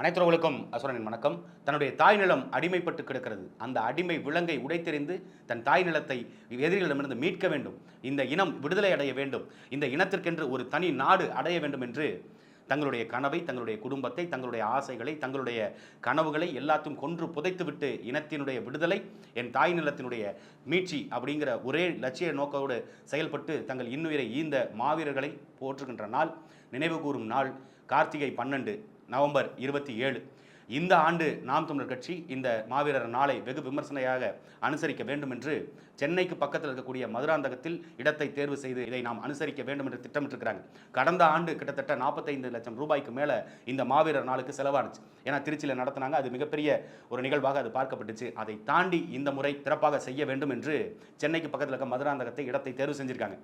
அனைத்துறவுகளுக்கும் அசுரனின் வணக்கம். தன்னுடைய தாய் நிலம் அடிமைப்பட்டு கிடக்கிறது. அந்த அடிமை விலங்கை உடைத்தெறிந்து தன் தாய் நிலத்தை எதிரிகளிடமிருந்து மீட்க வேண்டும். இந்த இனம் விடுதலை அடைய வேண்டும். இந்த இனத்திற்கென்று ஒரு தனி நாடு அடைய வேண்டும் என்று தங்களுடைய கனவை தங்களுடைய குடும்பத்தை தங்களுடைய ஆசைகளை தங்களுடைய கனவுகளை எல்லாத்தையும் கொன்று புதைத்துவிட்டு இனத்தினுடைய விடுதலை என் தாய் நிலத்தினுடைய மீட்சி அப்படிங்கிற ஒரே லட்சிய நோக்கோடு செயல்பட்டு தங்கள் இன்னுயிரை ஈந்த மாவீரர்களை போற்றுகின்ற நாள் நினைவு கூறும் நாள் கார்த்திகை பன்னெண்டு. நவம்பர் இருபத்தி ஏழு. இந்த ஆண்டு நாம் தமிழர் கட்சி இந்த மாவீரர் நாளை வெகு விமர்சனையாக அனுசரிக்க வேண்டும் என்று சென்னைக்கு பக்கத்தில் இருக்கக்கூடிய மதுராந்தகத்தில் இடத்தை தேர்வு செய்து இதை நாம் அனுசரிக்க வேண்டும் என்று திட்டமிட்டிருக்கிறாங்க. கடந்த ஆண்டு கிட்டத்தட்ட நாற்பத்தைந்து லட்சம் ரூபாய்க்கு மேலே இந்த மாவீரர் நாளுக்கு செலவானுச்சு. ஏன்னா திருச்சியில் நடத்தினாங்க. அது மிகப்பெரிய ஒரு நிகழ்வாக அது பார்க்கப்பட்டுச்சு. அதை தாண்டி இந்த முறை சிறப்பாக செய்ய வேண்டும் என்று சென்னைக்கு பக்கத்தில் இருக்க மதுராந்தகத்தை இடத்தை தேர்வு செஞ்சுருக்காங்க.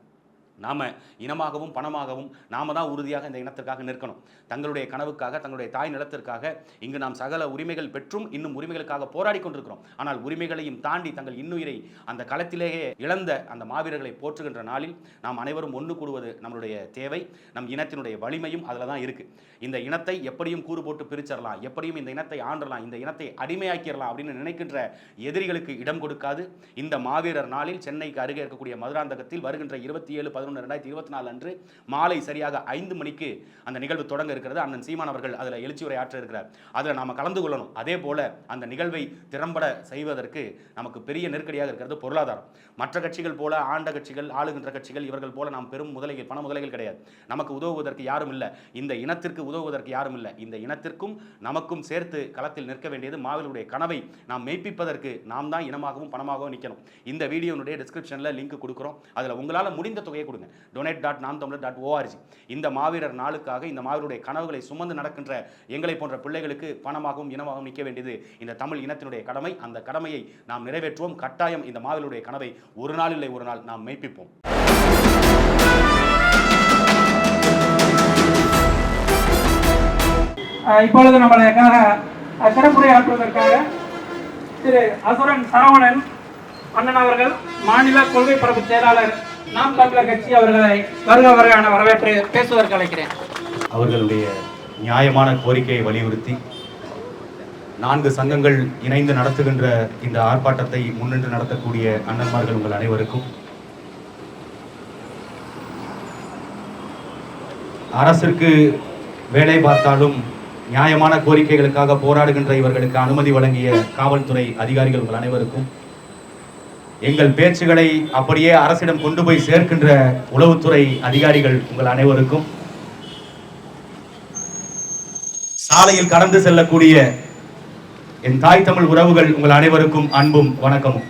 நாம் இனமாகவும் பணமாகவும் நாம தான் உறுதியாக இந்த இனத்திற்காக நிற்கணும். தங்களுடைய கனவுக்காக தங்களுடைய தாய் நிலத்திற்காக இங்கு நாம் சகல உரிமைகள் பெற்றும் இன்னும் உரிமைகளுக்காக போராடி கொண்டிருக்கிறோம். ஆனால் உரிமைகளையும் தாண்டி தங்கள் இன்னுயிரை அந்த களத்திலேயே இழந்த அந்த மாவீரர்களை போற்றுகின்ற நாளில் நாம் அனைவரும் ஒன்று கூடுவது நம்மளுடைய தேவை நம் இனத்தினுடைய வலிமையும் அதில் தான் இருக்குது இந்த இனத்தை எப்படியும் கூறு போட்டு பிரிச்சிடலாம் எப்படியும் இந்த இனத்தை ஆண்டலாம் இந்த இனத்தை அடிமையாக்கிடலாம் அப்படின்னு நினைக்கின்ற எதிரிகளுக்கு இடம் கொடுக்காது. இந்த மாவீரர் நாளில் சென்னைக்கு அருகே இருக்கக்கூடிய மதுராந்தகத்தில் வருகின்ற இருபத்தி ஏழு பதினொன்று ரெண்டாயிரத்தி இருபத்தி நாலு அன்று மாலை சரியாக ஐந்து மணிக்கு அந்த நிகழ்வு தொடங்க இருக்கிறது. அண்ணன் சீமான் அவர்கள் அதில் எழுச்சி உரை ஆற்ற இருக்கிறார். அதில் நாம் கலந்து கொள்ளணும். அதே போல அந்த நிகழ்வை திறம்பட செய்வதற்கு நமக்கு பெரிய நெருக்கடியாக இருக்கிறது பொருளாதாரம். மற்ற கட்சிகள் போல ஆண்ட கட்சிகள் ஆளுகின்ற கட்சிகள் இவர்கள் போல நாம் பெரும் முதலைகள் பண முதலைகள் கிடையாது. நமக்கு உதவுவதற்கு யாரும் இல்லை. இந்த இனத்திற்கு உதவுவதற்கு யாரும் இல்லை. இந்த இனத்திற்கும் நமக்கும் சேர்த்து களத்தில் நிற்க வேண்டியது மாவீரருடைய கனவை. நாம் மெய்ப்பிப்பதற்கு நாம் தான் இனமாகவும் பணமாகவும் நிற்கணும் இந்த வீடியோனுடைய டிஸ்கிரிப்ஷனில் லிங்க் கொடுக்குறோம். அதில் உங்களால் முடிந்த தொகையை கொடுங்க. டொனேட் டாட் நாம் தமிழர் டாட் ஓஆர்ஜி இந்த மாவீரர் நாளுக்காக இந்த மாவீரருடைய கனவுகளை சுமந்து நடக்கின்ற எங்களை போன்ற பிள்ளைகளுக்கு பணமாகவும் இனமாகவும் நிற்க வேண்டியது இந்த தமிழ் இனத்தினுடைய கடமை. அந்த கடமையை நாம் நிறைவேற்றுவோம். கட்டாயம் இந்த மாவீரருடைய கனவை ஒரு நாள் இல்லை ஒரு நாள் நாம் மெய்ப்பிப்போம். இப்பொழுது நம்மளுக்காக சிறப்புரையாற்றுவதற்காக திரு அசுரன் சரவணன் அண்ணன் அவர்கள் மாநில கொள்கை பரப்பு செயலாளர் நாம் தமிழர் கட்சி அவர்களை வருக வருகான வரவேற்று பேசுவதற்கு அழைக்கிறேன். அவர்களுடைய நியாயமான கோரிக்கையை வலியுறுத்தி நான்கு சங்கங்கள் இணைந்து நடத்துகின்ற இந்த ஆர்ப்பாட்டத்தை முன்னின்று நடத்தக்கூடிய அண்ணன்மார்கள் உங்கள் அனைவருக்கும். அரசிற்கு வேலை பார்த்தாலும் நியாயமான கோரிக்கைகளுக்காக போராடுகின்ற இவர்களுக்கு அனுமதி வழங்கிய காவல்துறை அதிகாரிகள் உங்கள் அனைவருக்கும். எங்கள் பேச்சுகளை அப்படியே அரசிடம் கொண்டு போய் சேர்க்கின்ற உளவுத்துறை அதிகாரிகள் உங்கள் அனைவருக்கும். சாலையில் கடந்து செல்லக்கூடிய என் தாய் தமிழ் உறவுகள் உங்கள் அனைவருக்கும் அன்பும் வணக்கமும்.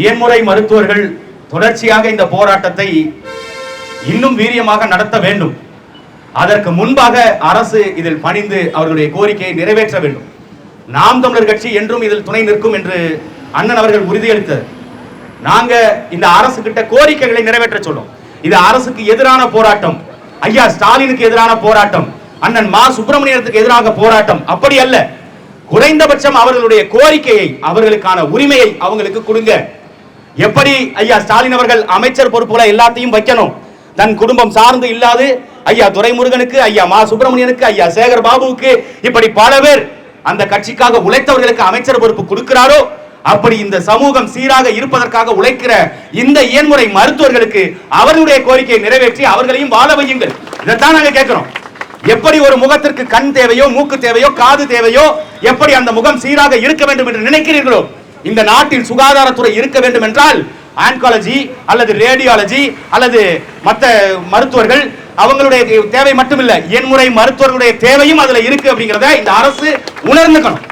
இயன்முறை மருத்துவர்கள் தொடர்ச்சியாக இந்த போராட்டத்தை இன்னும் வீரியமாக நடத்த வேண்டும். அதற்கு முன்பாக அரசு இதில் பணிந்து அவர்களுடைய கோரிக்கையை நிறைவேற்ற வேண்டும். நாம் தமிழர் கட்சி என்றும் இதில் துணை நிற்கும் என்று அண்ணன் அவர்கள் உறுதியளித்தது நாங்க இந்த அரசு கிட்ட கோரிக்கைகளை நிறைவேற்ற சொல்லும் இது அரசுக்கு எதிரான போராட்டம். ஐயா ஸ்டாலினுக்கு எதிரான போராட்டம். அண்ணன் மா. சுப்பிரமணியத்துக்கு எதிராக போராட்டம். அப்படி அல்ல. குறைந்தபட்சம் அவர்களுடைய கோரிக்கையை அவர்களுக்கான உரிமையை அவங்களுக்கு கொடுங்க. எப்படி ஐயா ஸ்டாலின் அவர்கள் அமைச்சர் பொறுப்புல எல்லாத்தையும் வைக்கணும்? தன் குடும்பம் சார்ந்து இல்லாது ஐயா துரைமுருகனுக்கு ஐயா மா. சுப்பிரமணியனுக்கு ஐயா சேகர் பாபுவுக்கு இப்படி பல பேர் அந்த கட்சிக்காக உழைத்தவர்களுக்கு அமைச்சர் பொறுப்பு கொடுக்கிறாரோ? அப்படி இந்த சமூகம் சீராக இருப்பதற்காக உழைக்கிற இந்த இயன்முறை மருத்துவர்களுக்கு அவர்களுடைய கோரிக்கையை நிறைவேற்றி அவர்களையும் வாழ வையுங்கள். இதைத்தான் நாங்க கேட்கிறோம். எப்படி ஒரு முகத்திற்கு கண் தேவையோ மூக்கு தேவையோ காது தேவையோ எப்படி அந்த முகம் சீராக இருக்க வேண்டும் என்று நினைக்கிறீர்களோ? இந்த நாட்டில் சுகாதாரத்துறை இருக்க வேண்டும் என்றால் ஆன்காலஜி அல்லது ரேடியாலஜி அல்லது மற்ற மருத்துவர்கள் அவங்களுடைய தேவை மட்டுமில்லை எண்முறை மருத்துவர்களுடைய தேவையும் அதுல இருக்கு அப்படிங்கிறத இந்த அரசு உணர்ந்துக்கணும்.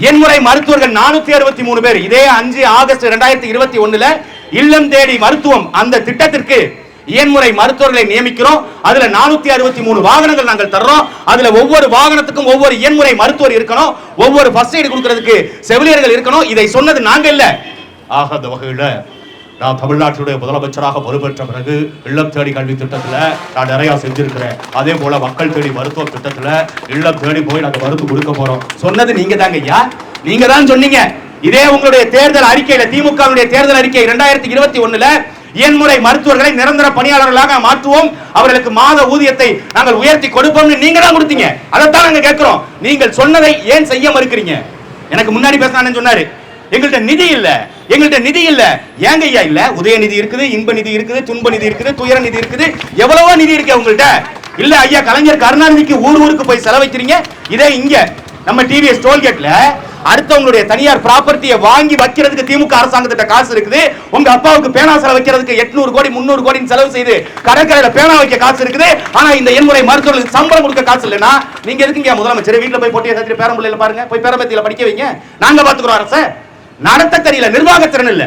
எண்முறை மருத்துவர்கள் நானூத்தி அறுபத்தி மூணு பேர். இதே அஞ்சு ஆகஸ்ட் இரண்டாயிரத்தி இருபத்தி ஒண்ணுல இல்லம் தேடி மருத்துவம் அந்த திட்டத்திற்கு இயன்முறை மருத்துவர்களை நியமிக்கிறோம். அதுல நானூத்தி அறுபத்தி மூணு வாகனங்கள் நாங்கள் தர்றோம். அதுல ஒவ்வொரு வாகனத்துக்கும் ஒவ்வொரு இயன்முறை மருத்துவர் இருக்கணும். ஒவ்வொரு ஃபர்ஸ்ட் எய்டு கொடுக்கறதுக்கு செவிலியர்கள் இருக்கணும். இதை சொன்னது நாங்க இல்ல. ஆகாத வகையில நான் தமிழ்நாட்டுடைய முதலமைச்சராக பொறுப்பேற்ற பிறகு இல்லம் தேடி கல்வி திட்டத்தில் நான் நிறையா செஞ்சுருக்கிறேன். அதே போல் மக்கள் தேடி மருத்துவ திட்டத்தில் இல்லம் தேடி போய் நாங்கள் மருந்து கொடுக்க போகிறோம் சொன்னது நீங்கள் தாங்க ஐயா. நீங்கள் தான் சொன்னீங்க. இதே உங்களுடைய தேர்தல் அறிக்கையில் திமுகவுடைய தேர்தல் அறிக்கை இரண்டாயிரத்தி இருபத்தி ஒன்றில் இயன்முறை மருத்துவர்களை நிரந்தர பணியாளர்களாக மாற்றுவோம். அவர்களுக்கு மாத ஊதியத்தை நாங்கள் உயர்த்தி கொடுப்போம்னு நீங்க தான் கொடுத்தீங்க. அதைத்தான் நாங்கள் கேட்கிறோம். நீங்கள் சொன்னதை ஏன் செய்ய மறுக்கிறீங்க எனக்கு முன்னாடி பேசினான்னு சொன்னாரு எங்கள்கிட்ட நிதி இல்ல. எங்கள்கிட்ட நிதி இல்ல. ஏங்க ஐயா இல்ல? உதயநிதி இருக்குது இன்ப நிதி இருக்குது துன்ப நிதி இருக்குது துயர நிதி இருக்குது. எவ்வளவோ நிதி இருக்கு உங்கள்கிட்ட இல்ல ஐயா கலைஞர் கருணாநிதிக்கு ஊர் ஊருக்கு போய் செலவைக்கிறீங்க இதே இங்க நம்ம டிவிஎஸ் டோல்கேட்ல அடுத்தவங்களுடைய தனியார் ப்ராப்பர்ட்டியை வாங்கி வைக்கிறதுக்கு திமுக அரசாங்கத்திட்ட காசு இருக்குது. உங்க அப்பாவுக்கு பேனா செலவு வைக்கிறதுக்கு எட்நூறு கோடி முந்நூறு கோடி செலவு செய்து கடற்கரையில பேனா வைக்க காசு இருக்குது. ஆனா இந்த எண்முறை மருத்துவர்களுக்கு சம்பளம் கொடுக்க காசு இல்லைன்னா நீங்க எதுக்குங்க முதலமைச்சர்? வீட்டுல போய் போட்டி ஏதாச்சும் பேரம்பிள்ளையில பாருங்க. போய் பேரம்பத்தியில படிக்க வைங்க. நாங்க பாத்துக்கிறோம் அரச. நடத்த தெரியல நிர்வாகத்திறன் இல்ல.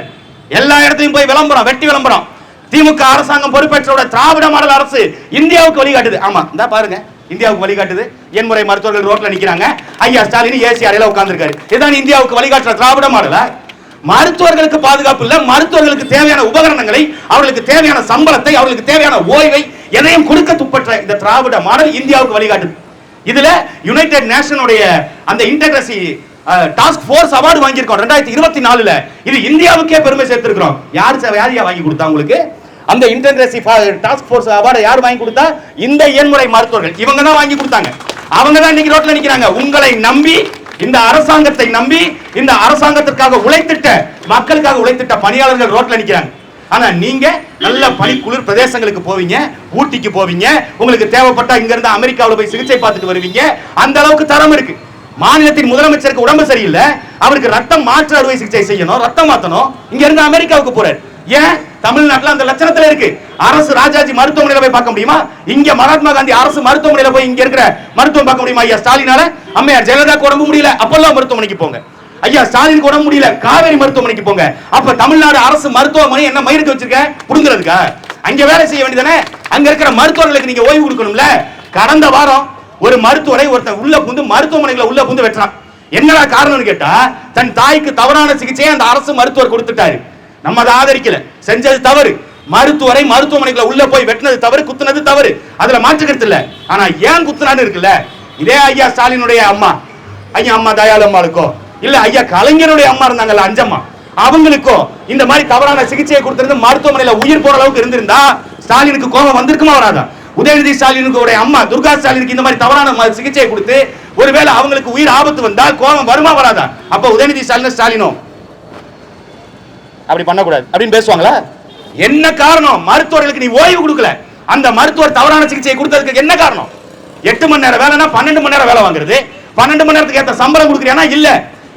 எல்லா இடத்தையும் போய் விளம்பரம் வெட்டி விளம்பரம். திமுக அரசாங்கம் பொறுப்பேற்றோட திராவிட மாடல் அரசு இந்தியாவுக்கு வழிகாட்டுது. ஆமா இந்த பாருங்க இந்தியாவுக்கு வழிகாட்டுது. எண்முறை மருத்துவர்கள் ரோட்ல நிக்கிறாங்க. ஐயா ஸ்டாலின் ஏசி அறையில உட்கார்ந்துருக்காரு. இதுதான் இந்தியாவுக்கு வழிகாட்டுற திராவிட மாடலா? மருத்துவர்களுக்கு பாதுகாப்பு இல்ல மருத்துவர்களுக்கு தேவையான உபகரணங்களை அவர்களுக்கு தேவையான சம்பளத்தை அவர்களுக்கு தேவையான ஓய்வை எதையும் கொடுக்க துப்பற்ற இந்த திராவிட மாடல் இந்தியாவுக்கு வழிகாட்டுது. இதுல யுனைடெட் நேஷனுடைய அந்த இன்டெகிரசி டாஸ்க் ஃபோர்ஸ் அவார்டு வாங்கியிருக்கோம். ரெண்டாயிரத்தி இருபத்தி நாலுல. இது இந்தியாவுக்கே பெருமை சேர்த்திருக்கிறோம். யார் சே- யார் வாங்கி கொடுத்தா உங்களுக்கு? அந்த இன்டெகிரசி டாஸ்க் ஃபோர்ஸ் அவார்டை யார் வாங்கி கொடுத்தா? இந்த இயன்முறை மருத்துவர்கள். இவங்க தான் வாங்கி கொடுத்தாங்க. அவங்க தான் இன்னைக்கு ரோட்ல நிக்கிறாங்க. உங்களை நம்பி இந்த அரசாங்கத்தை நம்பி இந்த அரசாங்கத்திற்காக உழைத்திட்ட மக்களுக்காக உழைத்திட்ட பணியாளர்கள் ரோட்ல நிக்கிறாங்க. ஆனா நீங்க நல்ல பனி குளிர் பிரதேசங்களுக்கு போவீங்க ஊட்டிக்கு போவீங்க உங்களுக்கு தேவைப்பட்டா இங்க இருந்து அமெரிக்காவில் போய் சிகிச்சை பார்த்துட்டு வருவீங்க. அந்த அளவுக்கு தரம் இருக்கு. மாநிலத்தின் முதலமைச்சருக்கு உடம்பு சரியில்லை. அவருக்கு ரத்தம் மாற்று அறுவை சிகிச்சை செய்யணும் ரத்தம் மாத்தணும். இங்க இருந்து அமெரிக்காவுக்கு போறாரு. ஏன்? தமிழ்நாட்டுல அந்த லட்சணத்துல இருக்கு. அரசு ராஜாஜி மருத்துவமனையில போய் பார்க்க முடியுமா? இங்க மகாத்மா காந்தி அரசு மருத்துவமனையில போய் இங்க இருக்கிற மருத்துவம் பார்க்க முடியுமா ஐயா ஸ்டாலினால? அம்மையார் ஜெயலலிதாக்கு உடம்பு முடியல. அப்பல்லோ மருத்துவமனைக்கு போங்க. ஐயா ஸ்டாலின் உடம்பு முடியல. காவேரி மருத்துவமனைக்கு போங்க. அப்ப தமிழ்நாடு அரசு மருத்துவமனை என்ன மயிருக்கு வச்சிருக்க? புடுங்குறதுக்கா? அங்க வேலை செய்ய வேண்டியதானே அங்க இருக்கிற மருத்துவர்களுக்கு நீங்க ஓய்வு கொடுக்கணும்ல. கடந்த வாரம் ஒரு மருத்துவரை ஒருத்தன் உள்ள புந்து மருத்துவமனைகளை உள்ள புந்து வெட்டுறான். என்னடா காரணம்னு கேட்டா தன் தாய்க்கு தவறான சிகிச்சையை அந்த அரசு மருத்துவர் கொடுத்துட்டாரு. நம்ம அதை ஆதரிக்கல. செஞ்சது தவறு. மருத்துவரை மருத்துவமனைகளை உள்ள போய் வெட்டினது தவறு குத்துனது தவறு. அதுல மாற்றுக்கிறது இல்ல. ஆனா ஏன் குத்துனான்னு இருக்குல்ல? இதே ஐயா ஸ்டாலினுடைய அம்மா. ஐயா அம்மா தயாளு அம்மாளுக்கோ? இல்ல ஐயா கலைஞருடைய அம்மா இருந்தாங்கல்ல அஞ்சம்மா. அவங்களுக்கோ? இந்த மாதிரி தவறான சிகிச்சையை கொடுத்திருந்து மருத்துவமனையில உயிர் போற அளவுக்கு இருந்திருந்தா ஸ்டாலினுக்கு கோபம் வந்திருக்குமா வராதான் உதயநிதி ஸ்டாலினுக்கு உடைய அம்மா துர்கா ஸ்டாலினுக்கு இந்த மாதிரி தவறான சிகிச்சையை கொடுத்து ஒருவேளை அவங்களுக்கு உயிர் ஆபத்து வந்தால் கோபம் வருமா வராதா? அப்ப உதயநிதி ஸ்டாலின் ஸ்டாலினோ? அப்படி பண்ணக்கூடாது. அப்படின்னு பேசுவாங்களா? என்ன காரணம்? மருத்துவர்களுக்கு நீ ஓய்வு கொடுக்கல. அந்த மருத்துவர் தவறான சிகிச்சையை கொடுத்ததுக்கு என்ன காரணம்? எட்டு மணி நேரம் வேலைனா பன்னெண்டு மணி நேரம் வேலை வாங்குறது. பன்னெண்டு மணி நேரத்துக்கு ஏத்த சம்பளம் கொடுக்குறியானா? இல்ல.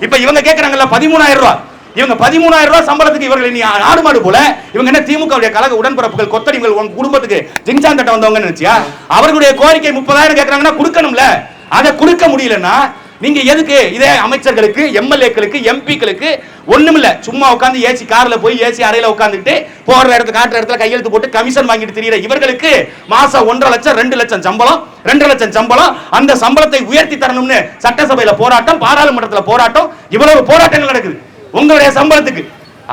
இப்ப இவங்க கேக்குறாங்கல்ல பதிமூணாயிரம் ரூபாய். இவங்க பதிமூணாயிரம் ரூபாய் சம்பளத்துக்கு இவர்கள் நீ ஆடு மாடு போல. இவங்க என்ன திமுக உடைய கழக உடன்பிறப்புகள் கொத்தடிகள் உங்க குடும்பத்துக்கு ஜிங்சான் தட்ட வந்தவங்க நினைச்சியா? அவர்களுடைய கோரிக்கை முப்பதாயிரம் கேட்கறாங்கன்னா கொடுக்கணும்ல. அதை கொடுக்க முடியலன்னா நீங்க எதுக்கு இதே அமைச்சர்களுக்கு எம்எல்ஏக்களுக்கு எம்பிக்களுக்கு ஒண்ணுமில்ல. சும்மா உட்காந்து ஏசி கார்ல போய் ஏசி அறையில உட்காந்துட்டு போற இடத்துல காட்டுற இடத்துல கையெழுத்து போட்டு கமிஷன் வாங்கிட்டு தெரியல இவர்களுக்கு மாசம் ஒன்றரை லட்சம் ரெண்டு லட்சம் சம்பளம் ரெண்டு லட்சம் சம்பளம். அந்த சம்பளத்தை உயர்த்தி தரணும்னு சட்டசபையில போராட்டம் பாராளுமன்றத்துல போராட்டம். இவ்வளவு போராட்டங்கள் நடக்குது. உங்களுடைய சம்பளத்துக்கு.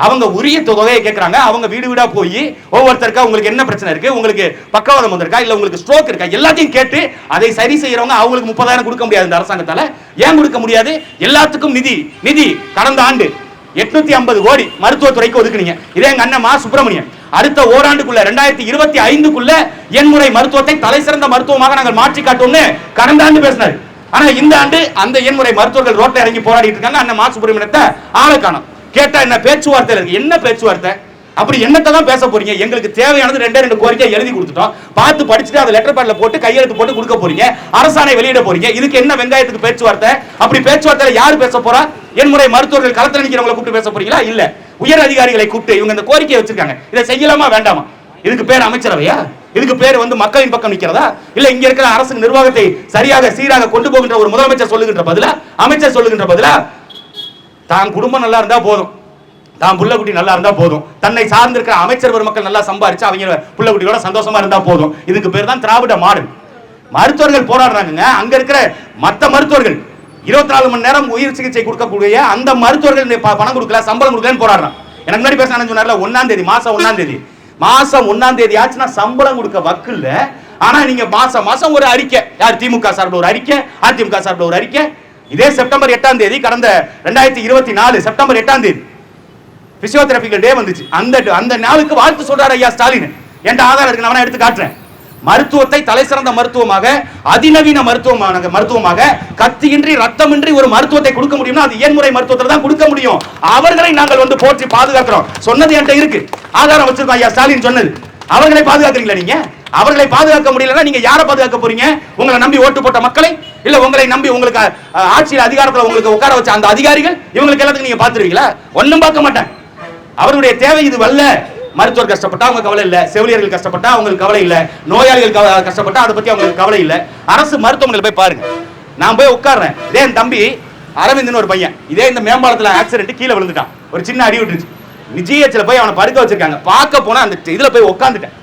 அவங்க உரிய தொகையை கேட்கறாங்க அவங்க வீடு வீடா போய் ஒவ்வொருத்தருக்கா உங்களுக்கு என்ன பிரச்சனை இருக்கு? உங்களுக்கு பக்கவாதம் வந்திருக்கா? இல்ல உங்களுக்கு ஸ்ட்ரோக் இருக்கா? எல்லாத்தையும் கேட்டு அதை சரி செய்யறவங்க அவங்களுக்கு முப்பதாயிரம் கொடுக்க முடியாது இந்த அரசாங்கத்தால. ஏன் கொடுக்க முடியாது? எல்லாத்துக்கும் நிதி நிதி. கடந்த ஆண்டு எட்நூத்தி ஐம்பது கோடி மருத்துவத்துறைக்கு ஒதுக்குனீங்க. இதே எங்க அண்ணன் மா சுப்பிரமணியன். அடுத்த ஓராண்டுக்குள்ள ரெண்டாயிரத்தி இருபத்தி ஐந்துக்குள்ள என்முறை மருத்துவத்தை தலை சிறந்த மருத்துவமாக நாங்கள் மாற்றி காட்டுவோம்னு கடந்த ஆண்டு பேசினாரு. ஆனா இந்த ஆண்டு அந்த எண்முறை மருத்துவர்கள் ரோட்ல இறங்கி போராடிட்டு இருக்காங்க. அந்த மாசு சுப்பிரமணியத்தை ஆளை காணும். கேட்டா என்ன பேச்சுவார்த்தை இருக்கு என்ன பேச்சுவார்த்தை? அப்படி என்னத்தை தான் பேச போறீங்க? எங்களுக்கு தேவையானது ரெண்டே ரெண்டு கோரிக்கை எழுதி கொடுத்துட்டோம். பார்த்து படிச்சுட்டு அதை லெட்டர் பேட்ல போட்டு கையெழுத்து போட்டு கொடுக்க போறீங்க. அரசாணை வெளியிட போறீங்க. இதுக்கு என்ன வெங்காயத்துக்கு பேச்சுவார்த்தை? அப்படி பேச்சுவார்த்தையில யாரு பேச போறா? எண்முறை மருத்துவர்கள் களத்தில் நிக்கிறவங்களை கூப்பிட்டு பேச போறீங்களா? இல்ல. உயர் அதிகாரிகளை கூப்பிட்டு இவங்க இந்த கோரிக்கையை வச்சிருக்காங்க. இதை செய்யலாமா வேண்டாமா? இதுக்கு பேர் அமைச்சரவையா? இதுக்கு பேர் வந்து மக்களின் பக்கம் நிக்கிறதா? இல்ல இங்க இருக்கிற அரசு நிர்வாகத்தை சரியாக சீராக கொண்டு போகின்ற ஒரு முதலமைச்சர் சொல்லுகின்ற பதிலா அமைச்சர் சொல்லுகின்ற பதிலா தான் குடும்பம் நல்லா இருந்தா போதும். தான் புள்ளக்குட்டி நல்லா இருந்தா போதும். தன்னை சார்ந்திருக்கிற அமைச்சர் பெருமக்கள் நல்லா சம்பாரிச்சு அவங்க புள்ளக்குட்டியோட சந்தோஷமா இருந்தா போதும். இதுக்கு பேர் தான் திராவிட மாடல். மருத்துவர்கள் போராடுறாங்க அங்க இருக்கிற மற்ற மருத்துவர்கள் இருபத்தி நாலு மணி நேரம் உயிர் சிகிச்சை கொடுக்கக்கூடிய அந்த மருத்துவர்கள் இந்த பணம் கொடுக்கல சம்பளம் கொடுக்கலன்னு போராடுறான். எனக்கு முன்னாடி பேசினா சொன்னார்ல ஒன்னாம் தேதி மாசம் ஒன்னாம் தேதி. மாசம் ஒன்னாம் தேதி ஆச்சுன்னா சம்பளம் கொடுக்க வக்கு இல்ல. ஆனா நீங்க மாசம் மாசம் ஒரு அறிக்கை. யார்? திமுக சார்பில் ஒரு அறிக்கை அதிமுக சார்பில் ஒரு அறிக்கை. இதே செப்டம்பர் எட்டாம் தேதி கடந்த ரெண்டாயிரத்தி இருபத்தி நாலு செப்டம்பர் எட்டாம் தேதி. பிசியோதெரபிக்கல் டே வந்துச்சு. அந்த அந்த நாளுக்கு வாழ்த்து சொல்றாரு ஐயா ஸ்டாலின். என்கிட்ட ஆதாரம் இருக்கு நான் எடுத்து காட்டுறேன். மருத்துவத்தை தலை சிறந்த மருத்துவமாக அதிநவீன மருத்துவமாக மருத்துவமாக கத்தியின்றி ரத்தமின்றி ஒரு மருத்துவத்தை கொடுக்க முடியும்னா அது இயன்முறை மருத்துவத்தில் தான் கொடுக்க முடியும். அவர்களை நாங்கள் வந்து போற்றி பாதுகாக்கிறோம். சொன்னது என்கிட்ட இருக்கு. ஆதாரம் வச்சிருக்கோம் ஐயா ஸ்டாலின் சொன்னது. அவர்களை பாதுகாக்கிறீங்களா நீங்க? அவர்களை பாதுகாக்க முடியலன்னா நீங்க யாரை பாதுகாக்க போறீங்க? உங்களை நம்பி ஓட்டு போட்ட மக்களை? இல்ல உங்களை நம்பி உங்களுக்கு ஆட்சியில் அதிகாரத்தில் உங்களுக்கு உட்கார வச்ச அந்த அதிகாரிகள்? இவங்களுக்கு எல்லாத்துக்கும் நீங்க பாத்துருவீங்களா ஒண்ணும் பார்க்க மாட்டேன். அவருடைய தேவை இது வல்ல. மருத்துவர் கஷ்டப்பட்டா அவங்க கவலை இல்ல செவிலியர்கள் கஷ்டப்பட்டா அவங்களுக்கு கவலை இல்லை நோயாளிகள் கஷ்டப்பட்டா அதை பத்தி அவங்களுக்கு கவலை இல்ல. அரசு மருத்துவமனையில் போய் பாருங்க. நான் போய் உட்கார்றேன். இதே என் தம்பி அரவிந்த்னு ஒரு பையன். இதே இந்த மேம்பாலத்துல ஆக்சிடென்ட் கீழே விழுந்துட்டான். ஒரு சின்ன அடி விட்டுருச்சு. ஜிஹெச்ல போய் அவனை படுக்க வச்சிருக்காங்க. பார்க்க போனா அந்த இதுல போய் உட்காந்துட்டேன்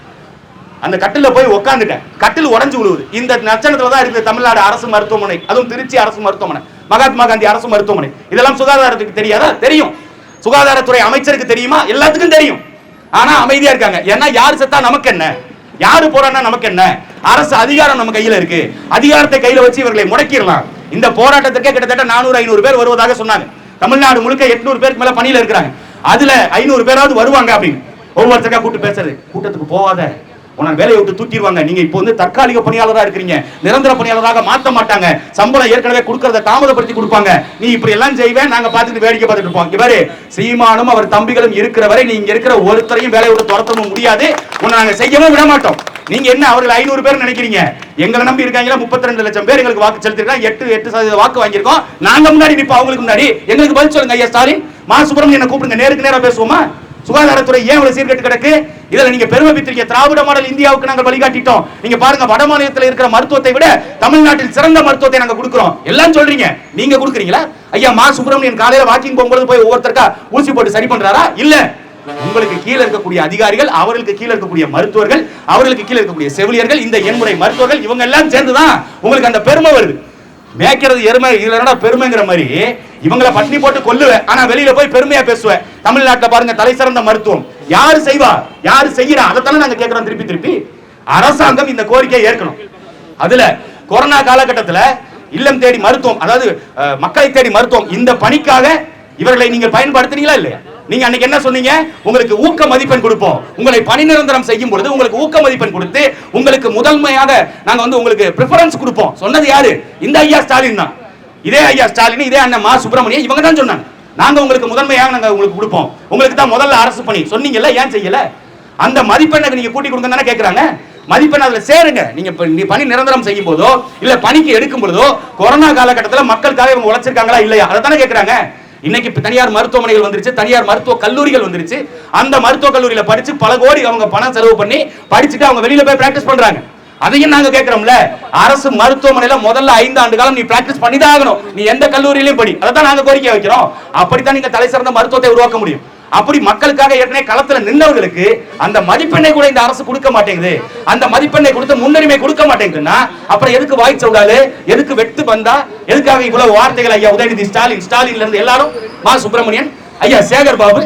அந்த கட்டில போய் உட்காந்துட்டேன் கட்டில் உடஞ்சு விழுவுது. இந்த நட்சத்திரத்துல தான் இருக்குது தமிழ்நாடு அரசு மருத்துவமனை. அதுவும் திருச்சி அரசு மருத்துவமனை. மகாத்மா காந்தி அரசு மருத்துவமனை. இதெல்லாம் சுகாதாரத்துக்கு தெரியாதா? தெரியும். சுகாதாரத்துறை அமைச்சருக்கு தெரியுமா? எல்லாத்துக்கும் தெரியும். ஆனா அமைதியா இருக்காங்க. ஏன்னா யார் செத்தா நமக்கு என்ன? யாரு போறான்னா நமக்கு என்ன? அரசு அதிகாரம் நம்ம கையில இருக்கு. அதிகாரத்தை கையில வச்சு இவர்களை முடக்கிடலாம். இந்த போராட்டத்திற்கே கிட்டத்தட்ட நானூறு ஐநூறு பேர் வருவதாக சொன்னாங்க. தமிழ்நாடு முழுக்க எட்நூறு பேருக்கு மேல பணியில இருக்கிறாங்க. அதுல ஐநூறு பேராவது வருவாங்க அப்படின்னு. ஒவ்வொருத்தருக்கா கூட்டு பேசுறது. கூட்டத்துக்கு போவாத உனக்கு வேலையை விட்டு தூக்கிடுவாங்க. நீங்க இப்போ வந்து தற்காலிக பணியாளராக இருக்கிறீங்க. நிரந்தர பணியாளராக மாற்ற மாட்டாங்க. சம்பளம் ஏற்கனவே கொடுக்கறத தாமதப்படுத்தி கொடுப்பாங்க. நீ இப்படி எல்லாம் செய்வேன் நாங்க பார்த்துட்டு வேடிக்கை பார்த்துட்டு இருப்போம். இவரு சீமானும் அவர் தம்பிகளும் இருக்கிற வரை நீங்க இருக்கிற ஒருத்தரையும் வேலையை விட்டு துரத்தவும் முடியாது. உன்னை நாங்க செய்யவும் விட மாட்டோம். நீங்க என்ன அவர்கள் ஐநூறு பேர் நினைக்கிறீங்க? எங்களை நம்பி இருக்காங்களா? முப்பத்தி ரெண்டு லட்சம் பேர் எங்களுக்கு வாக்கு செலுத்திருக்காங்க எட்டு எட்டு சதவீத வாக்கு வாங்கியிருக்கோம். நாங்க முன்னாடி நிப்போம் அவங்களுக்கு முன்னாடி. எங்களுக்கு பதில் சொல்லுங்க ஐயா ஸ்டாலின். மா சுப்பிரமணியனை கூப்பிடுங்க நேருக்கு நேரம் பேசுவோமா? சுகாதாரத்துறை ஏன் இவ்வளவு சீர்கெட்டு கிடக்கு? இதுல நீங்க பெருமை பெற்றிருக்க திராவிட மாடல் இந்தியாவுக்கு நாங்கள் வழிகாட்டிட்டோம். நீங்க பாருங்க வட மாநிலத்தில் இருக்கிற மருத்துவத்தை விட தமிழ்நாட்டில் சிறந்த மருத்துவத்தை நாங்க கொடுக்குறோம். எல்லாம் சொல்றீங்க. நீங்க கொடுக்குறீங்களா? ஐயா மா சுப்பிரமணியன் காலையில வாக்கிங் போகும்போது போய் ஒவ்வொருத்தருக்கா ஊசி போட்டு சரி பண்றாரா? இல்ல. உங்களுக்கு கீழே இருக்கக்கூடிய அதிகாரிகள் அவர்களுக்கு கீழே இருக்கக்கூடிய மருத்துவர்கள் அவர்களுக்கு கீழே இருக்கக்கூடிய செவிலியர்கள் இந்த எண்முறை மருத்துவர்கள் இவங்க எல்லாம் சேர்ந்துதான் உங்களுக்கு அந்த பெருமை வருது. மேய்க்கிறது எருமை இதுல என்னடா பெருமைங்கிற மாதிரி இவங்கள பட்டினி போட்டு கொல்லுவேன். ஆனா வெளியில போய் பெருமையா பேசுவேன். தமிழ்நாட்டில் பாருங்க தலை சிறந்த மருத்துவம். யாரு செய்வா? யாரு செய்யறா? அதைத்தானே நாங்க கேட்கிறோம் திருப்பி திருப்பி. அரசாங்கம் இந்த கோரிக்கையை ஏற்கணும். அதுல கொரோனா காலகட்டத்துல இல்லம் தேடி மருத்துவம் அதாவது அஹ், மக்களை தேடி மருத்துவம் இந்த பணிக்காக இவர்களை நீங்க பயன்படுத்துறீங்களா இல்லையா? நீங்க அன்னைக்கு என்ன சொன்னீங்க? உங்களுக்கு ஊக்க மதிப்பெண் கொடுப்போம். உங்களை பணி நிரந்தரம் செய்யும் பொழுது உங்களுக்கு ஊக்க மதிப்பெண் கொடுத்து உங்களுக்கு முதன்மையாக நாங்க வந்து உங்களுக்கு பிரிஃபரன்ஸ் கொடுப்போம். சொன்னது யாரு? இந்த ஐயா ஸ்டாலின் தான். இதே ஐயா ஸ்டாலின் இதே அண்ணன் மா சுப்பிரமணியம் இவங்க தான் சொன்னாங்க. நாங்க உங்களுக்கு முதன்மையாக நாங்க உங்களுக்கு கொடுப்போம். உங்களுக்கு தான் முதல்ல அரசு பணி. சொன்னீங்கல்ல ஏன் செய்யல? அந்த மதிப்பெண்ணை நீங்க கூட்டி கொடுங்க தானே கேட்கறாங்க மதிப்பெண் அதுல சேருங்க. நீங்க நீ பணி நிரந்தரம் செய்யும் போதோ இல்ல பணிக்கு எடுக்கும் பொழுதோ கொரோனா காலகட்டத்தில் மக்களுக்காக இவங்க உழைச்சிருக்காங்களா இல்லையா? அதை தானே கேட்கறாங்க இன்னைக்கு தனியார் மருத்துவமனைகள் வந்துருச்சு தனியார் மருத்துவ கல்லூரிகள் வந்துருச்சு. அந்த மருத்துவ கல்லூரியில படிச்சு பல கோடி அவங்க பணம் செலவு பண்ணி படிச்சுட்டு அவங்க வெளியில போய் பிராக்டிஸ் பண்றாங்க. அதையும் நாங்க கேட்கிறோம்ல அரசு மருத்துவமனையில முதல்ல ஐந்து ஆண்டு காலம் நீ பிராக்டிஸ் பண்ணி தான் ஆகணும். நீ எந்த கல்லூரியிலையும் படி. அதான் நாங்க கோரிக்கை வைக்கிறோம். அப்படித்தான் நீங்க தலை சிறந்த மருத்துவத்தை உருவாக்க முடியும். அப்படி மக்களுக்காக ஏற்கனவே களத்துல நின்றவர்களுக்கு அந்த மதிப்பெண்ணை கூட இந்த அரசு கொடுக்க மாட்டேங்குது. அந்த மதிப்பெண்ணை கொடுத்து முன்னுரிமை கொடுக்க மாட்டேங்குதுன்னா அப்புறம் எதுக்கு வாய் சவுடாலு? எதுக்கு வெட்டு வந்தா எதுக்காக இவ்வளவு வார்த்தைகள் ஐயா உதயநிதி ஸ்டாலின் ஸ்டாலின்ல இருந்து எல்லாரும் மா சுப்பிரமணியன் ஐயா சேகர் பாபு?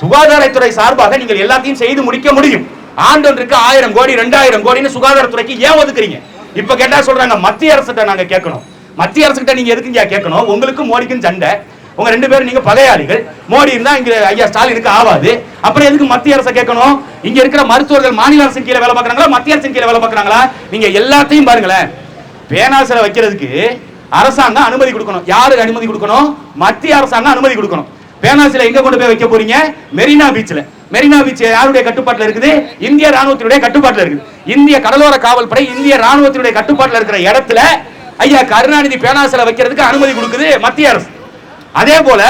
சுகாதாரத்துறை சார்பாக நீங்கள் எல்லாத்தையும் செய்து முடிக்க முடியும். ஆண்டொன்றுக்கு ஆயிரம் கோடி ரெண்டாயிரம் கோடின்னு சுகாதாரத்துறைக்கு ஏன் ஒதுக்குறீங்க? இப்ப கேட்டா சொல்றாங்க மத்திய அரசுகிட்ட நாங்க கேட்கணும். மத்திய அரசுகிட்ட நீங்க எதுக்குங்க கேட்கணும்? உங்களுக்கும் மோடிக்கும் சண்டை. உங்க ரெண்டு பேரும் நீங்க பகையாளிகள். மோடி இருந்தா இங்க ஐயா ஸ்டாலினுக்கு ஆவாது. அப்புறம் எதுக்கு மத்திய அரசை கேட்கணும்? இங்க இருக்கிற மருத்துவர்கள் மாநில அரசு கீழே வேலை பார்க்கறாங்களா? மத்திய அரசு கீழே வேலை பார்க்கறாங்களா? நீங்க எல்லாத்தையும் பாருங்களேன். பேனாசில வைக்கிறதுக்கு அரசாங்கம் அனுமதி கொடுக்கணும். யாருக்கு அனுமதி கொடுக்கணும்? மத்திய அரசாங்கம் அனுமதி கொடுக்கணும். பேனாசில எங்க கொண்டு போய் வைக்க போறீங்க? மெரினா பீச்ல மெரினா பீச் யாருடைய கட்டுப்பாட்டில் இருக்குது? இந்திய ராணுவத்தினுடைய கட்டுப்பாட்டில் இருக்குது. இந்திய கடலோர காவல்படை இந்திய ராணுவத்தினுடைய கட்டுப்பாட்டில் இருக்கிற இடத்துல ஐயா கருணாநிதி பேனாசில வைக்கிறதுக்கு அனுமதி கொடுக்குது மத்திய அரசு. அதே போல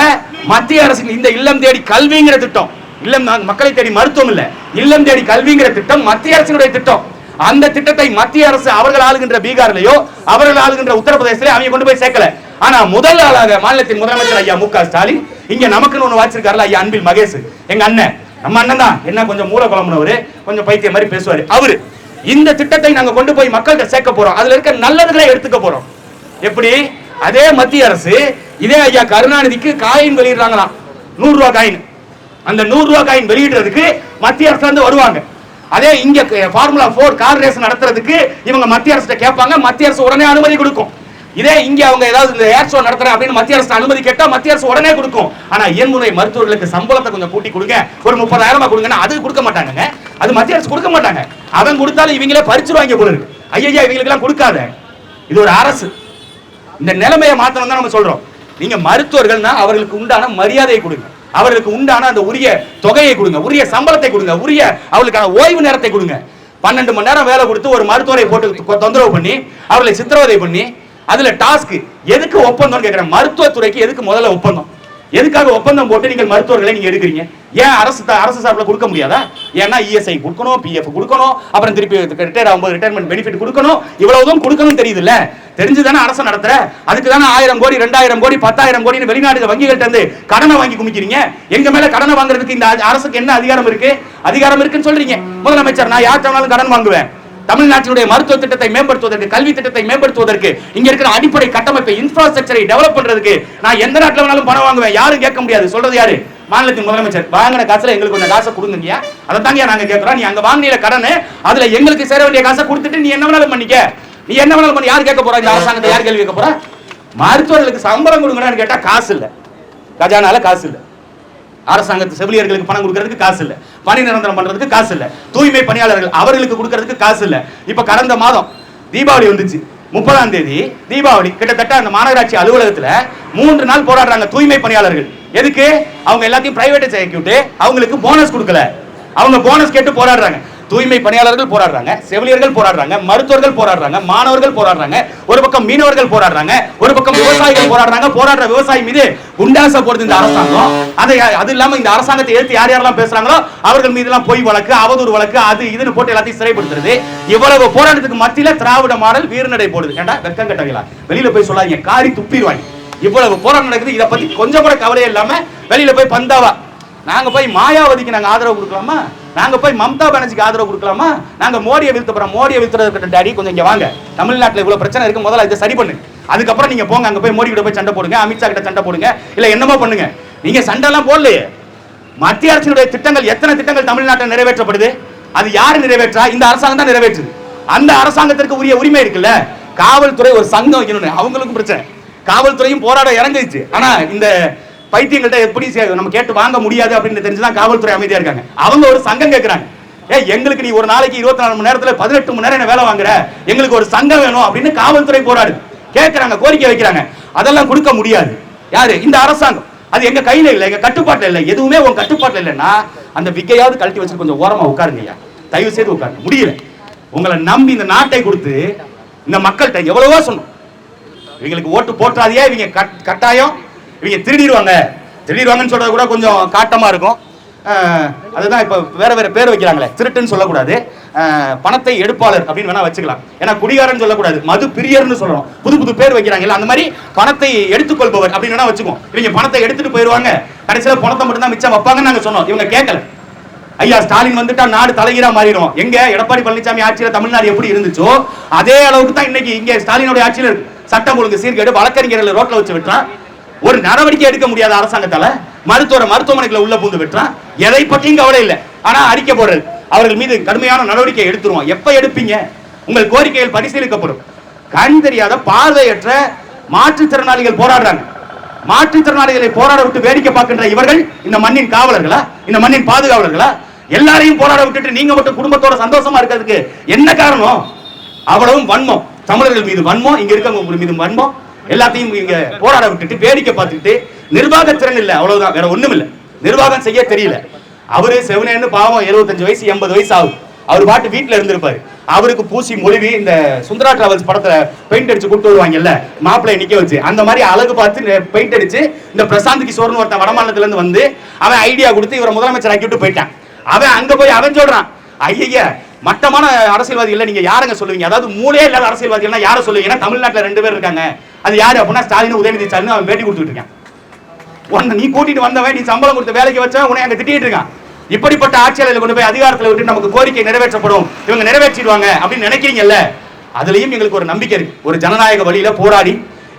மத்திய அரசின் இந்த இல்லம் தேடி கல்விங்கிற திட்டம் இல்லம் மக்களை தேடி மருத்துவம் இல்ல இல்லம் தேடி கல்விங்கிற திட்டம் மத்திய அரசினுடைய திட்டம். அந்த திட்டத்தை மத்திய அரசு அவர்கள் ஆளுகின்ற பீகார்லயோ அவர்கள் ஆளுகின்ற உத்தரப்பிரதேசத்திலே அவங்க கொண்டு போய் சேர்க்கல. ஆனா முதல் ஆளாக மாநிலத்தின் முதலமைச்சர் ஐயா மு க ஸ்டாலின் இங்க நமக்குன்னு ஒண்ணு வாச்சிருக்காருல ஐயா அன்பில் மகேஷ் எங்க அண்ணன். நம்ம அண்ணன் தான். என்ன கொஞ்சம் மூல குழம்புனவர் கொஞ்சம் பைத்தியம் மாதிரி பேசுவார். அவரு. இந்த திட்டத்தை நாங்கள் கொண்டு போய் மக்கள்கிட்ட சேர்க்க போறோம். அதுல இருக்க நல்லதுகளை எடுத்துக்க போறோம். எப்படி? அதே மத்திய அரசு இதே ஐயா கருணாநிதிக்கு காயின் வெளியிடுறாங்களாம். நூறு ரூபா காயின். அந்த நூறு ரூபா காயின் வெளியிடுறதுக்கு மத்திய அரசுல இருந்து வருவாங்க. அதே இங்க ஃபார்முலா போர் கார் ரேஸ் நடத்துறதுக்கு இவங்க மத்திய அரசு கேட்பாங்க. மத்திய அரசு உடனே அனுமதி கொடுக்கும். இதே இங்க அவங்க ஏதாவது இந்த ஏர் ஷோ நடத்துறேன் அப்படின்னு மத்திய அரசு அனுமதி கேட்டா மத்திய அரசு உடனே கொடுக்கும். ஆனா இயன்முறை மருத்துவர்களுக்கு சம்பளத்தை கொஞ்சம் கூட்டி கொடுங்க. ஒரு முப்பதாயிரம் ரூபாய் கொடுங்கன்னா அது கொடுக்க மாட்டாங்க அது மத்திய அரசு கொடுக்க மாட்டாங்க. அவன் கொடுத்தாலும் இவங்களே பறிச்சிருவாங்க போல இருக்கு. ஐயா இவங்களுக்கு எல்லாம் கொடுக்காத. இது ஒரு அரசு. இந்த நிலைமையை மாத்தணும் தான் நம்ம சொல்றோம். நீங்க மருத்துவர்கள்னா அவர்களுக்கு உண்டான மரியாதையை கொடுங்க. அவர்களுக்கு உண்டான அந்த உரிய தொகையை கொடுங்க. உரிய சம்பளத்தை கொடுங்க. உரிய அவர்களுக்கான ஓய்வு நேரத்தை கொடுங்க. பன்னெண்டு மணி நேரம் வேலை கொடுத்து ஒரு மருத்துவரை போட்டு தொந்தரவு பண்ணி அவர்களை சித்திரவதை பண்ணி அதுல டாஸ்க் எதுக்கு ஒப்பந்தம் கேட்கிறேன் மருத்துவத்துறைக்கு எதுக்கு முதல்ல ஒப்பந்தம்? எதுக்காக ஒப்பந்தம் போட்டு நீங்கள் மருத்துவர்களை நீங்க எடுக்கிறீங்க? ஏன் அரசு அரசு சார்பில் கொடுக்க முடியாதா? ஏன்னா இஎஸ்ஐ கொடுக்கணும் பிஎஃப் கொடுக்கணும் அப்புறம் திருப்பி ரிட்டையர் ஆகும்போது ரிட்டையர்மெண்ட் பெனிஃபிட் கொடுக்கணும். இவ்வளவுதும் கொடுக்கணும் தெரியுதுல்ல? தெரிஞ்சுதானே அரசு நடத்துற? அதுக்கு தானே ஆயிரம் கோடி ரெண்டாயிரம் கோடி பத்தாயிரம் கோடி வெளிநாடு வங்கிகள்ட்ட இருந்து கடனை வாங்கி குமிக்கிறீங்க? எங்க மேல கடனை வாங்குறதுக்கு இந்த அரசுக்கு என்ன அதிகாரம் இருக்கு? அதிகாரம் இருக்குன்னு சொல்றீங்க. முதலமைச்சர் நான் யார் சொன்னாலும் கடன் வாங்குவேன். தமிழ்நாட்டினுடைய மருத்துவ திட்டத்தை மேம்படுத்துவதற்கு கல்வி திட்டத்தை மேம்படுத்துவதற்கு இங்க இருக்கிற அடிப்படை கட்டமைப்பை இன்ஃப்ராஸ்ட்ரக்சரை டெவலப் பண்றதுக்கு நான் எந்த நாட்டில் வேணாலும் பணம் வாங்குவேன் யாரும் கேட்க முடியாது. சொல்றது யாரு? மாநிலத்தின் முதலமைச்சர். வாங்கின காசுல எங்களுக்கு கொஞ்சம் காசை கொடுங்கய்யா. அதை தாங்க நாங்க கேட்கிறோம். நீ அங்க வாங்கின கடன் அதுல எங்களுக்கு சேர வேண்டிய காசை கொடுத்துட்டு நீ என்ன வேணாலும் பண்ணிக்க. நீ என்ன வேணாலும் பண்ணி. யார் கேட்க போறா? இந்த அரசாங்கத்தை யார் கேள்வி கேட்க போறா? மருத்துவர்களுக்கு சம்பளம் கொடுங்கன்னு கேட்டா காசு இல்ல. கஜானால காசு இல்ல. அரசாங்கத்து செவிலியர்களுக்கு பணம் கொடுக்கறதுக்கு காசு இல்ல. பணி நிரந்தரம் பண்றதுக்கு காசு இல்ல. தூய்மை பணியாளர்கள் அவர்களுக்கு கொடுக்கறதுக்கு காசு இல்ல. இப்ப கடந்த மாதம் தீபாவளி வந்துச்சு. முப்பதாம் தேதி தீபாவளி. கிட்டத்தட்ட அந்த மாநகராட்சி அலுவலகத்துல மூன்று நாள் போராடுறாங்க தூய்மை பணியாளர்கள். எதுக்கு? அவங்க எல்லாத்தையும் பிரைவேட் ஆக்கிவிட்டு அவங்களுக்கு போனஸ் கொடுக்கல. அவங்க போனஸ் கேட்டு போராடுறாங்க. தூய்மை பணியாளர்கள் போராடுறாங்க செவிலியர்கள் போராடுறாங்க மருத்துவர்கள் போராடுறாங்க மாணவர்கள் போராடுறாங்க ஒரு பக்கம் மீனவர்கள் போராடுறாங்க ஒரு பக்கம் விவசாயிகள் போராடுறாங்க போராடுற விவசாயி மீது குண்டாச போடுது இந்த அரசாங்கம். அதை அது இல்லாம இந்த அரசாங்கத்தை எதிர்த்து யார் யாரெல்லாம் பேசுறாங்களோ அவர்கள் மீது எல்லாம் பொய் வழக்கு அவதூறு வழக்கு அது இதுன்னு போட்டு எல்லாத்தையும் சிறைப்படுத்துறது. இவ்வளவு போராட்டத்துக்கு மத்தியில திராவிட மாடல் வீரநடை போடுது. ஏண்டா வெக்கம் கட்டவங்களா? வெளியில போய் சொல்லாதீங்க காரி துப்பிடுவாங்க. இவ்வளவு போராட்டம் நடக்குது இதை பத்தி கொஞ்சம் கூட கவலையே இல்லாம வெளியில போய் பந்தாவா? நாங்க போய் மாயாவதிக்கு நாங்க ஆதரவு கொடுக்கலாமா? நாங்க போய் மம்தா பானர்ஜிக்கு ஆதரவு கொடுக்கலாமா? நாங்க மோடியை வீழ்த்த போறோம். மோடியை வீழ்த்துறது டாடி கொஞ்சம் இங்க வாங்க. தமிழ்நாட்டில் இவ்வளவு பிரச்சனை இருக்கு. முதல்ல இதை சரி பண்ணு. அதுக்கப்புறம் நீங்க போங்க. அங்க போய் மோடி கிட்ட போய் சண்டை போடுங்க. அமித்ஷா கிட்ட சண்டை போடுங்க. இல்ல என்னமோ பண்ணுங்க. நீங்க சண்டை எல்லாம் போடலையே. மத்திய அரசினுடைய திட்டங்கள் எத்தனை திட்டங்கள் தமிழ்நாட்டில் நிறைவேற்றப்படுது? அது யாரு நிறைவேற்றா? இந்த அரசாங்கம் தான் நிறைவேற்றுது. அந்த அரசாங்கத்திற்கு உரிய உரிமை இருக்குல்ல? காவல்துறை ஒரு சங்கம் வைக்கணும்னு. அவங்களுக்கும் பிரச்சனை. காவல்துறையும் போராட இறங்கிச்சு ஆனா இந்த பைத்தியங்கள்ட்ட எப்படி நம்ம கேட்டு வாங்க முடியாது அப்படின்னு தெரிஞ்சுதான் காவல்துறை அமைதியா இருக்காங்க. அவங்க ஒரு சங்கம் கேட்கிறாங்க ஏ எங்களுக்கு நீ ஒரு நாளைக்கு இருபத்தி நாலு மணி நேரத்துல பதினெட்டு மணி நேரம் என்ன வேலை வாங்குற? எங்களுக்கு ஒரு சங்கம் வேணும் அப்படின்னு காவல்துறை போராடுது. கேட்கறாங்க கோரிக்கை வைக்கிறாங்க. அதெல்லாம் கொடுக்க முடியாது. யாரு? இந்த அரசாங்கம். அது எங்க கையில இல்லை எங்க கட்டுப்பாட்டில் இல்லை. எதுவுமே உங்க கட்டுப்பாட்டில் இல்லைன்னா அந்த விக்கையாவது கழட்டி வச்சு கொஞ்சம் ஓரமா உட்காருங்க ஐயா. தயவு செய்து உட்காருங்க. முடியல. உங்களை நம்பி இந்த நாட்டை கொடுத்து இந்த மக்கள்கிட்ட எவ்வளவோ சொன்னோம். இவங்களுக்கு ஓட்டு போட்டாதையே இவங்க கட்- கட்டாயம். இவங்க திருடிடுவாங்க. திருடிடுவாங்கன்னு சொல்றது கூட கொஞ்சம் காட்டமா இருக்கும். அதுதான் இப்போ வேற வேற பேர் வைக்கிறாங்களே. திருட்டுன்னு சொல்லக்கூடாது. பணத்தை எடுப்பாளர் அப்படின்னு வேணா வச்சுக்கலாம். ஏன்னா குடிகாரன் சொல்லக்கூடாது. மது பிரியர்னு சொல்லணும் புது புது பேர் வைக்கிறாங்கல்ல அந்த மாதிரி பணத்தை எடுத்துக்கொள்பவர் அப்படின்னு வேணா வச்சுக்கோம் இவங்க பணத்தை எடுத்துட்டு போயிடுவாங்க கடைசியில் பணத்தை மட்டும் தான் மிச்சம் வைப்பாங்கன்னு நாங்கள் சொன்னோம். இவங்க கேட்கல. ஐயா ஸ்டாலின் வந்துட்டா நாடு தலைகீரா மாறிடும். எங்க எடப்பாடி பழனிசாமி ஆட்சியில தமிழ்நாடு எப்படி இருந்துச்சோ அதே அளவுக்கு தான் இன்னைக்கு இங்க ஸ்டாலினுடைய ஆட்சியில் இருக்கு. சட்டம் ஒழுங்கு சீர்கேடு வழக்கறிஞர்களை ரோட்ல வச்சு விட்டுறான். ஒரு நடவடிக்கை எடுக்க முடியாத அரசாங்கத்தால மருத்துவரை மருத்துவமனைகளை உள்ள பூந்து விட்டுறான். எதை பற்றியும் கவலை இல்லை. ஆனா அறிக்கை போடுறது. அவர்கள் மீது கடுமையான நடவடிக்கை எடுத்துருவோம். எப்ப எடுப்பீங்க? உங்கள் கோரிக்கைகள் பரிசீலிக்கப்படும். கண் தெரியாத பார்வையற்ற மாற்றுத்திறனாளிகள் போராடுறாங்க. மாற்றுத்திறனாளிகளை போராட விட்டு வேடிக்கை பார்க்கின்ற இவர்கள் இந்த மண்ணின் காவலர்களா? இந்த மண்ணின் பாதுகாவலர்களா? எல்லாரையும் போராட விட்டுட்டு நீங்க மட்டும் குடும்பத்தோட சந்தோஷமா இருக்கிறதுக்கு என்ன காரணம்? அவ்வளவும் வன்மம். தமிழர்கள் மீது வன்மம் இங்க இருக்கவங்க மீது வன்மம். எல்லாத்தையும் இங்க போராட விட்டுட்டு வேடிக்கை பார்த்துக்கிட்டு நிர்வாக திறன் இல்லை அவ்வளவுதான். வேற ஒண்ணும் இல்லை. நிர்வாகம் செய்ய தெரியல. அவரு செவனேன்னு பாவம் 75 வயசு எண்பது வயசு ஆகும். அவர் பாட்டு வீட்டுல இருந்திருப்பாரு. அவருக்கு பூசி மொழிவி இந்த சுந்தரா டிராவல்ஸ் படத்துல பெயிண்ட் அடிச்சு கூட்டு வருவாங்கல்ல மாப்பிள்ளை நிக்க வச்சு. அந்த மாதிரி அழகு பார்த்து பெயிண்ட் அடிச்சு இந்த பிரசாந்த் கிஷோர்னு ஒருத்தன் வடமாநிலத்துல இருந்து வந்து அவன் ஐடியா கொடுத்து இவரை முதலமைச்சர் ஆக்கி விட்டு போயிட்டான். அவன் அங்க போய் அவன் சொல்றான் ஐயா மட்டமான அரசியல்வாதி இல்ல நீங்க யாருங்க சொல்லுவீங்க? அதாவது மூலே இல்லாத அரசியல்வாதிகள்னா யாரை சொல்லுவீங்கன்னா தமிழ்நாட்டுல ரெண்டு பேர் இருக்காங்க. அது யார் அப்படின்னா ஸ்டாலின் உதயநிதி ஸ்டாலின் அவன் பேட்டி கொடுத்துட்டு இருக்கான். உன்னை நீ கூட்டிட்டு வந்தவன் நீ சம்பளம் கொடுத்து வேலைக்கு வச்சவன் உன்னை அங்கே திட்டிட்டு இருக்கான். இப்படிப்பட்ட ஆட்சியாளர்கள் கொண்டு போய் அதிகாரத்தில் விட்டு நமக்கு கோரிக்கை நிறைவேற்றப்படும். இவங்க நிறைவேற்றிடுவாங்க அப்படின்னு நினைக்கிறீங்கல்ல? அதுலயும் எங்களுக்கு ஒரு நம்பிக்கை இருக்கு. ஒரு ஜனநாயக வழியில போராடி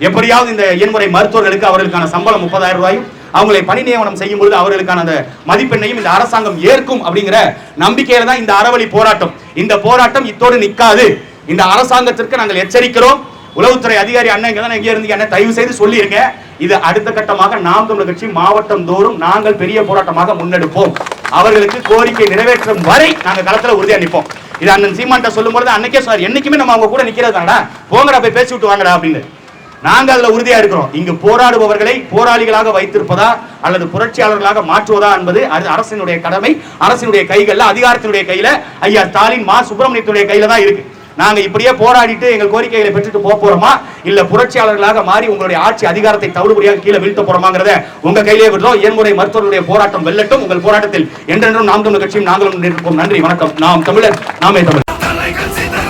எப்படியாவது இந்த எண்முறை மருத்துவர்களுக்கு அவர்களுக்கான சம்பளம் முப்பதாயிரம் ரூபாயும் அவங்களை பணி நியமனம் செய்யும் பொழுது அவர்களுக்கான அந்த மதிப்பெண்ணையும் இந்த அரசாங்கம் ஏற்கும் அப்படிங்கிற நம்பிக்கையில தான் இந்த அறவழி போராட்டம். இந்த போராட்டம் இத்தோடு நிற்காது இந்த அரசாங்கத்திற்கு நாங்கள் எச்சரிக்கிறோம். உளவுத்துறை அதிகாரி அண்ணன் இங்கே தானே எங்கே இருந்தீங்க அண்ணன் தயவு செய்து சொல்லிருங்க. இது அடுத்த கட்டமாக நாம் தமிழர் கட்சி மாவட்டம் தோறும் நாங்கள் பெரிய போராட்டமாக முன்னெடுப்போம். அவர்களுக்கு கோரிக்கை நிறைவேற்றும் வரை நாங்கள் களத்தில் உறுதியாக நிற்போம். இது அண்ணன் சீமான்ட்ட சொல்லும்போது அன்னைக்கே சார் என்னைக்குமே நம்ம அவங்க கூட நிக்கிறது தானடா? போங்கடா போய் பேசி விட்டு வாங்கடா அப்படின்னு. நாங்கள் அதில் உறுதியாக இருக்கிறோம். இங்கு போராடுபவர்களை போராளிகளாக வைத்திருப்பதா அல்லது புரட்சியாளர்களாக மாற்றுவதா என்பது அது அரசினுடைய கடமை அரசினுடைய கைகளில் அதிகாரத்தினுடைய கையில் ஐயா ஸ்டாலின் மா சுப்பிரமணியத்துடைய கையில் தான் இருக்குது நாங்க இப்படியே போராடிட்டு எங்கள் கோரிக்கைகளை பெற்றுட்டு போக போறோமா? இல்ல புரட்சியாளர்களாக மாறி உங்களுடைய ஆட்சி அதிகாரத்தை தவிடுபடியாக கீழே வீழ்த்த போறோமாங்கிறத உங்க கையிலே விடுறோம். இயன்முறை மருத்துவர்களுடைய போராட்டம் வெல்லட்டும். உங்கள் போராட்டத்தில் என்றென்றும் நாம் தமிழ் கட்சியும் நாங்களும் இருப்போம் நன்றி வணக்கம். நாம் தமிழர் நாமே தமிழர்.